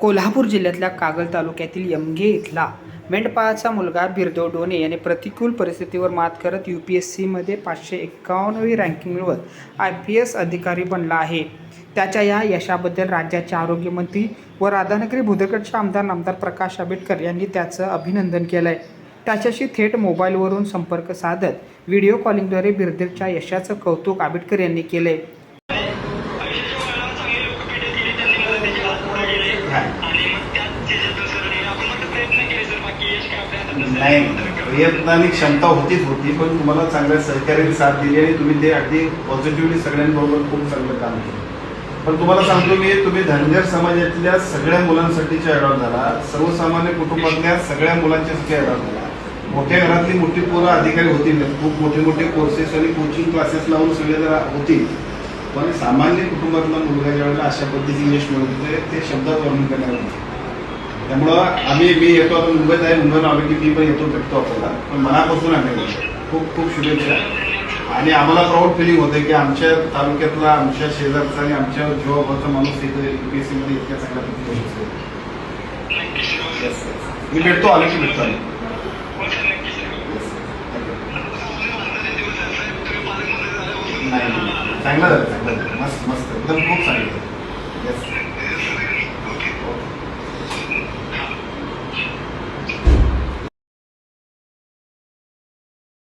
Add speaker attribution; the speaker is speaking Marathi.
Speaker 1: कोल्हापूर जिल्ह्यातल्या कागल तालुक्यातील यमगे इथला मेंढपाळाचा मुलगा बिरदो डोने याने प्रतिकूल परिस्थितीवर मात करत यू पी एस सीमध्ये पाचशे एक्कावन्नवी रँकिंग मिळवत आय पी एस अधिकारी बनला आहे. त्याच्या या यशाबद्दल राज्याचे आरोग्यमंत्री व राधानगरी बुधकडचे आमदार नामदार प्रकाश आंबेडकर यांनी त्याचं अभिनंदन केलं आहे त्याच्याशी थेट मोबाईलवरून संपर्क साधत व्हिडिओ कॉलिंगद्वारे बिरदेवच्या यशाचं कौतुक आंबेडकर यांनी केलं आहे
Speaker 2: नाही प्रयत्नाने क्षमता होतीच होती पण तुम्हाला चांगल्या सहकार्याने साथ दिली आणि तुम्ही ते अगदी पॉझिटिव्हली सगळ्यांबरोबर खूप चांगलं काम केलं. पण तुम्हाला सांगतो मी तुम्ही धनगर समाजातल्या सगळ्या मुलांसाठीचे अडॉप्ट झाला. सर्वसामान्य कुटुंबातल्या सगळ्या मुलांच्यासाठी अडॉप्ट झाला. मोठ्या घरातली मोठी पोरं अधिकारी होतील खूप मोठे मोठे कोर्सेस आणि कोचिंग क्लासेस लावून सगळे जरा होतील पण सामान्य कुटुंबातला मुलगा ज्यावेळेला अशा पद्धतीने यश मिळवते ते शब्दात वर्णन करणार नाही त्यामुळं आम्ही मी येतो आता मुंबईत आहे मुंबईला आलो की मी पण येतो भेटतो आपल्याला. पण मनापासून आम्ही खूप खूप शुभेच्छा. आणि आम्हाला प्राऊड फिलिंग होते की आमच्या तालुक्यातला आमच्या शेजारचा आणि आमच्या जीवाभावाचा माणूस इथं युपीएससी मध्ये इतक्या चांगल्या पद्धतीने यशस्वी मी भेटतो आलो की भेटतो आम्ही. नाही चांगलं झालं चांगलं मस्त मस्त. एकदम खूप चांगलं झालं.